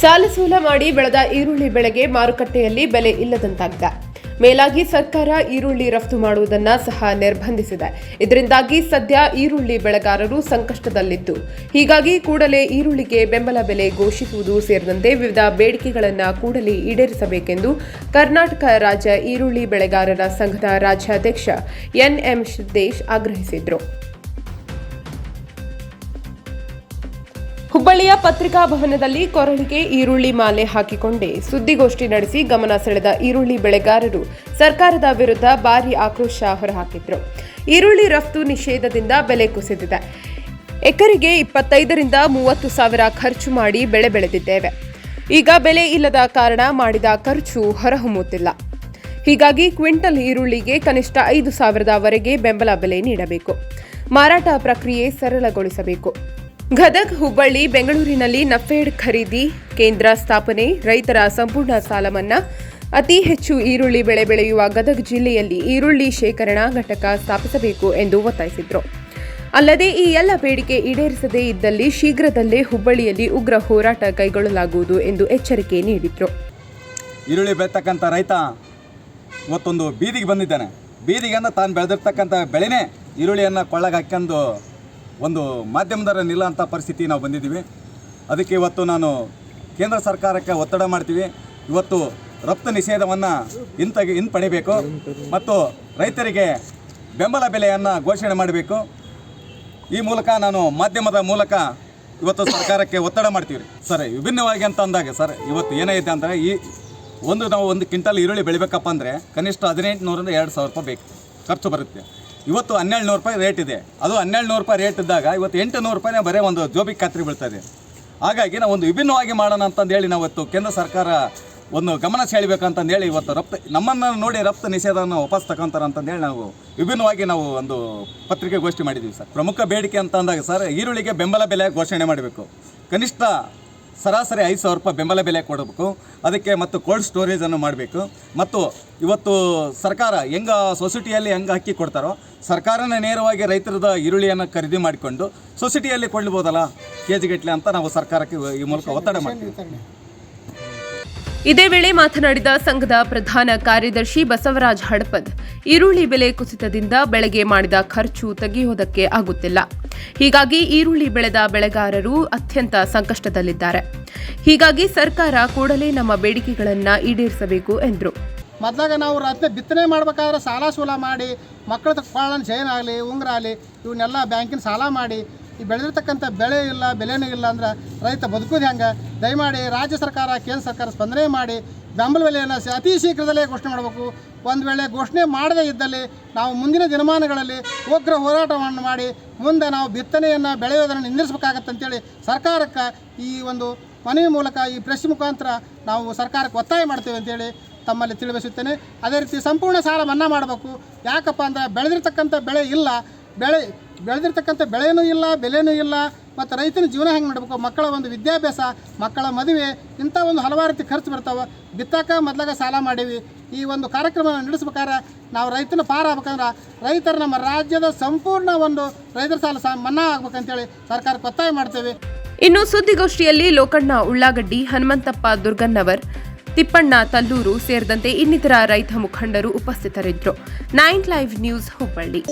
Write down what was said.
ಸಾಲಸೂಲ ಮಾಡಿ ಬೆಳೆದ ಈರುಳ್ಳಿ ಬೆಳೆಗೆ ಮಾರುಕಟ್ಟೆಯಲ್ಲಿ ಬೆಲೆ ಇಲ್ಲದಂತಾಗಿದೆ. ಮೇಲಾಗಿ ಸರ್ಕಾರ ಈರುಳ್ಳಿ ರಫ್ತು ಮಾಡುವುದನ್ನು ಸಹ ನಿರ್ಬಂಧಿಸಿದೆ. ಇದರಿಂದಾಗಿ ಸದ್ಯ ಈರುಳ್ಳಿ ಬೆಳೆಗಾರರು ಸಂಕಷ್ಟದಲ್ಲಿದ್ದು. ಹೀಗಾಗಿ ಕೂಡಲೇ ಈರುಳ್ಳಿಗೆ ಬೆಂಬಲ ಬೆಲೆ ಘೋಷಿಸುವುದು ಸೇರಿದಂತೆ ವಿವಿಧ ಬೇಡಿಕೆಗಳನ್ನು ಕೂಡಲೇ ಈಡೇರಿಸಬೇಕೆಂದು ಕರ್ನಾಟಕ ರಾಜ್ಯ ಈರುಳ್ಳಿ ಬೆಳೆಗಾರರ ಸಂಘದ ರಾಜ್ಯಾಧ್ಯಕ್ಷ ಎನ್ಎಂ ಸಿದ್ದೇಶ್ ಆಗ್ರಹಿಸಿದರು. ಹುಬ್ಬಳ್ಳಿಯ ಪತ್ರಿಕಾ ಭವನದಲ್ಲಿ ಕೊರಳಿಗೆ ಈರುಳ್ಳಿ ಮಾಲೆ ಹಾಕಿಕೊಂಡೇ. ಸುದ್ದಿಗೋಷ್ಠಿ ನಡೆಸಿ ಗಮನ ಸೆಳೆದ ಈರುಳ್ಳಿ ಬೆಳೆಗಾರರು ಸರ್ಕಾರದ ವಿರುದ್ಧ ಭಾರಿ ಆಕ್ರೋಶ ಹೊರಹಾಕಿದ್ರು. ಈರುಳ್ಳಿ ರಫ್ತು ನಿಷೇಧದಿಂದ ಬೆಲೆ ಕುಸಿದಿದೆ. ಎಕರೆಗೆ ಇಪ್ಪತ್ತೈದರಿಂದ ಮೂವತ್ತು ಸಾವಿರ ಖರ್ಚು ಮಾಡಿ ಬೆಳೆ ಬೆಳೆದಿದ್ದೇವೆ. ಈಗ ಬೆಲೆ ಇಲ್ಲದ ಕಾರಣ ಮಾಡಿದ ಖರ್ಚು ಹೊರಹೊಮ್ಮುತ್ತಿಲ್ಲ. ಹೀಗಾಗಿ ಕ್ವಿಂಟಲ್ ಈರುಳ್ಳಿಗೆ ಕನಿಷ್ಠ ಐದು ಸಾವಿರದವರೆಗೆ ಬೆಂಬಲ ಬೆಲೆ ನೀಡಬೇಕು. ಮಾರಾಟ ಪ್ರಕ್ರಿಯೆ ಸರಳಗೊಳಿಸಬೇಕು. ಗದಗ್, ಹುಬ್ಬಳ್ಳಿ, ಬೆಂಗಳೂರಿನಲ್ಲಿ ನಫೇಡ್ ಖರೀದಿ ಕೇಂದ್ರ ಸ್ಥಾಪನೆ, ರೈತರ ಸಂಪೂರ್ಣ ಸಾಲ ಮನ್ನಾ. ಅತಿ ಹೆಚ್ಚು ಈರುಳ್ಳಿ ಬೆಳೆ ಬೆಳೆಯುವ ಗದಗ್ ಜಿಲ್ಲೆಯಲ್ಲಿ ಈರುಳ್ಳಿ ಶೇಖರಣಾ ಘಟಕ ಸ್ಥಾಪಿಸಬೇಕು ಎಂದು ಒತ್ತಾಯಿಸಿದರು. ಅಲ್ಲದೆ ಈ ಎಲ್ಲ ಬೇಡಿಕೆ ಈಡೇರಿಸದೇ ಇದ್ದಲ್ಲಿ ಶೀಘ್ರದಲ್ಲೇ ಹುಬ್ಬಳ್ಳಿಯಲ್ಲಿ ಉಗ್ರ ಹೋರಾಟ ಕೈಗೊಳ್ಳಲಾಗುವುದು ಎಂದು ಎಚ್ಚರಿಕೆ ನೀಡಿದರು. ಈರುಳ್ಳಿ ಬೆಳೆತಕ್ಕಂಥ ರೈತ ಇವತ್ತೊಂದು ಬೀದಿಗೆ ಬಂದಿದ್ದಾನೆ. ಬೀದಿಗೆ ತಾನು ಬೆಳೆದಿರ್ತಕ್ಕಂಥ ಬೆಳೆನೇ ಈರುಳ್ಳಿಯನ್ನು ಕೊಳ್ಳಗೆ ಒಂದು ಮಾಧ್ಯಮದರ ನಿಲ್ಲಂಥ ಪರಿಸ್ಥಿತಿ ನಾವು ಬಂದಿದ್ದೀವಿ. ಅದಕ್ಕೆ ಇವತ್ತು ನಾನು ಕೇಂದ್ರ ಸರ್ಕಾರಕ್ಕೆ ಒತ್ತಡ ಮಾಡ್ತೀವಿ. ಇವತ್ತು ರಫ್ತು ನಿಷೇಧವನ್ನು ಹಿಂತಗಿ ಹಿಂಪಡಿಬೇಕು. ಮತ್ತು ರೈತರಿಗೆ ಬೆಂಬಲ ಬೆಲೆಯನ್ನು ಘೋಷಣೆ ಮಾಡಬೇಕು. ಈ ಮೂಲಕ ನಾನು ಮಾಧ್ಯಮದ ಮೂಲಕ ಇವತ್ತು ಸರ್ಕಾರಕ್ಕೆ ಒತ್ತಡ ಮಾಡ್ತೀವಿ. ಸರ್, ವಿಭಿನ್ನವಾಗಿ ಅಂತ ಅಂದಾಗ, ಸರ್, ಇವತ್ತು ಏನೈತೆ ಅಂದರೆ ಈ ಒಂದು ನಾವು ಒಂದು ಕ್ವಿಂಟಲ್ ಈರುಳ್ಳಿ ಬೆಳಿಬೇಕಪ್ಪ ಅಂದರೆ ಕನಿಷ್ಠ ಹದಿನೆಂಟು ನೂರಿಂದ ಎರಡು ಸಾವಿರ ರೂಪಾಯಿ ಬೇಕು. ಖರ್ಚು ಬರುತ್ತೆ. ಇವತ್ತು ಹನ್ನೆರಡು ನೂರು ರೂಪಾಯಿ ರೇಟ್ ಇದೆ. ಅದು ಹನ್ನೆರಡು ನೂರು ರೂಪಾಯಿ ರೇಟ್ ಇದ್ದಾಗ ಇವತ್ತು ಎಂಟು ನೂರು ರೂಪಾಯಿನೇ ಬರೇ ಒಂದು ಜೋಬಿ ಖಾತ್ರಿ ಬೀಳ್ತದೆ. ಹಾಗಾಗಿ ನಾವು ಒಂದು ವಿಭಿನ್ನವಾಗಿ ಮಾಡೋಣ ಅಂತಂದೇಳಿ ನಾವು ಕೇಂದ್ರ ಸರ್ಕಾರ ಒಂದು ಗಮನ ಸೆಳಿಬೇಕಂತಂದೇಳಿ ಇವತ್ತು ರಫ್ತು, ನಮ್ಮನ್ನು ನೋಡಿ ರಫ್ತು ನಿಷೇಧವನ್ನು ವಾಪಸ್ ತಗೊಂತಾರೆ ಅಂತಂದೇಳಿ ನಾವು ವಿಭಿನ್ನವಾಗಿ ನಾವು ಒಂದು ಪತ್ರಿಕೆಗೋಷ್ಠಿ ಮಾಡಿದ್ದೀವಿ ಸರ್. ಪ್ರಮುಖ ಬೇಡಿಕೆ ಅಂತ ಅಂದಾಗ ಸರ್, ಈರುಳ್ಳಿಗೆ ಬೆಂಬಲ ಬೆಲೆ ಘೋಷಣೆ ಮಾಡಬೇಕು. ಕನಿಷ್ಠ ಸರಾಸರಿ ಐದು ಸಾವಿರ ರೂಪಾಯಿ ಬೆಂಬಲ ಬೆಲೆ ಕೊಡಬೇಕು. ಅದಕ್ಕೆ ಮತ್ತು ಕೋಲ್ಡ್ ಸ್ಟೋರೇಜನ್ನು ಮಾಡಬೇಕು. ಮತ್ತು ಇವತ್ತು ಸರ್ಕಾರ ಹೆಂಗ ಸೊಸೈಟಿಯಲ್ಲಿ ಹೆಂಗೆ ಅಕ್ಕಿ ಕೊಡ್ತಾರೋ, ಸರ್ಕಾರನ ನೇರವಾಗಿ ರೈತರದ ಈರುಳ್ಳಿಯನ್ನು ಖರೀದಿ ಮಾಡಿಕೊಂಡು ಸೊಸೈಟಿಯಲ್ಲಿ ಕೊಡ್ಬೋದಲ್ಲ ಕೆ ಜಿಗಟ್ಟಲೆ ಅಂತ ನಾವು ಸರ್ಕಾರಕ್ಕೆ ಈ ಮೂಲಕ ಒತ್ತಡ ಮಾಡ್ತೀವಿ. ಇದೇ ವೇಳೆ ಮಾತನಾಡಿದ ಸಂಘದ ಪ್ರಧಾನ ಕಾರ್ಯದರ್ಶಿ ಬಸವರಾಜ್ ಹಡಪದ್, ಈರುಳ್ಳಿ ಬೆಲೆ ಕುಸಿತದಿಂದ ಬೆಳೆಗೆ ಮಾಡಿದ ಖರ್ಚು ತೆಗೆಯುವುದಕ್ಕೆ ಆಗುತ್ತಿಲ್ಲ. ಹೀಗಾಗಿ ಈರುಳ್ಳಿ ಬೆಳೆದ ಬೆಳೆಗಾರರು ಅತ್ಯಂತ ಸಂಕಷ್ಟದಲ್ಲಿದ್ದಾರೆ. ಹೀಗಾಗಿ ಸರ್ಕಾರ ಕೂಡಲೇ ನಮ್ಮ ಬೇಡಿಕೆಗಳನ್ನು ಈಡೇರಿಸಬೇಕು ಎಂದರು. ಮೊದಲಾಗ ನಾವು ರಾತ್ರಿ ಬಿತ್ತನೆ ಮಾಡ್ಬೇಕಾದ್ರೆ ಸಾಲ ಸೂಲ ಮಾಡಿ ಮಕ್ಕಳ ಕೊಳ್ಳನ ಚೈನ್ ಆಗಲಿ, ಉಂಗ್ರ ಇವನ್ನೆಲ್ಲ ಬ್ಯಾಂಕಿನ ಸಾಲ ಮಾಡಿ ಈ ಬೆಳೆದಿರ್ತಕ್ಕಂಥ ಬೆಳೆ ಇಲ್ಲ, ಬೆಲೆನೂ ಇಲ್ಲ ಅಂದ್ರೆ ರೈತ ಬದುಕೋದು ಹೆಂಗೆ? ದಯಮಾಡಿ ರಾಜ್ಯ ಸರ್ಕಾರ, ಕೇಂದ್ರ ಸರ್ಕಾರ ಸ್ಪಂದನೆ ಮಾಡಿ ಬೆಂಬಲ ಬೆಲೆಯನ್ನು ಅತಿ ಶೀಘ್ರದಲ್ಲೇ ಘೋಷಣೆ ಮಾಡಬೇಕು. ಒಂದು ವೇಳೆ ಘೋಷಣೆ ಮಾಡದೇ ಇದ್ದಲ್ಲಿ ನಾವು ಮುಂದಿನ ದಿನಮಾನಗಳಲ್ಲಿ ಉಗ್ರ ಹೋರಾಟವನ್ನು ಮಾಡಿ ಮುಂದೆ ನಾವು ಬಿತ್ತನೆಯನ್ನು ಬೆಳೆಯೋದನ್ನು ನಿಂದಿಸಬೇಕಾಗತ್ತಂತೇಳಿ ಸರ್ಕಾರಕ್ಕೆ ಈ ಒಂದು ಮನವಿ ಮೂಲಕ ಈ ಪ್ರೆಸ್ ಮುಖಾಂತರ ನಾವು ಸರ್ಕಾರಕ್ಕೆ ಒತ್ತಾಯ ಮಾಡ್ತೇವೆ ಅಂತೇಳಿ ತಮ್ಮಲ್ಲಿ ತಿಳಿಸುತ್ತೇನೆ ಅದೇ ರೀತಿ ಸಂಪೂರ್ಣ ಸಾಲ ಮನ್ನಾ ಮಾಡಬೇಕು. ಯಾಕಪ್ಪ ಅಂದರೆ ಬೆಳೆದಿರ್ತಕ್ಕಂಥ ಬೆಳೆ ಇಲ್ಲ. ಬೆಳೆ ಬೆಳೆದಿರ್ತಕ್ಕಂಥ ಬೆಳೆಯೂ ಇಲ್ಲ, ಬೆಲೆನೂ ಇಲ್ಲ, ಮತ್ತು ರೈತನ ಜೀವನ ಹೆಂಗೆ ಮಾಡಬೇಕು? ಮಕ್ಕಳ ಒಂದು ವಿದ್ಯಾಭ್ಯಾಸ, ಮಕ್ಕಳ ಮದುವೆ, ಇಂಥ ಒಂದು ಹಲವಾರು ರೀತಿ ಖರ್ಚು ಬರ್ತಾವೆ. ಬಿತ್ತಾಕ ಮೊದಲಾಗ ಸಾಲ ಮಾಡೀವಿ. ಈ ಒಂದು ಕಾರ್ಯಕ್ರಮವನ್ನು ನಡೆಸ್ಬೇಕಾದ್ರೆ ನಾವು ರೈತನ ಪಾರ ಆಗ್ಬೇಕಂದ್ರೆ ರೈತರು ನಮ್ಮ ರಾಜ್ಯದ ಸಂಪೂರ್ಣ ಒಂದು ರೈತರ ಸಾಲ ಸಾ ಮನ್ನಾ ಆಗ್ಬೇಕಂತೇಳಿ ಸರ್ಕಾರಕ್ಕೆ ಒತ್ತಾಯ ಮಾಡ್ತೇವೆ. ಇನ್ನು ಸುದ್ದಿಗೋಷ್ಠಿಯಲ್ಲಿ ಲೋಕಣ್ಣ ಉಳ್ಳಾಗಡ್ಡಿ, ಹನುಮಂತಪ್ಪ ದುರ್ಗನ್ನವರ್, ತಿಪ್ಪಣ್ಣ ತಲ್ಲೂರು ಸೇರಿದಂತೆ ಇನ್ನಿತರ ರೈತ ಮುಖಂಡರು ಉಪಸ್ಥಿತರಿದ್ದರು. Nine live news Hubballi.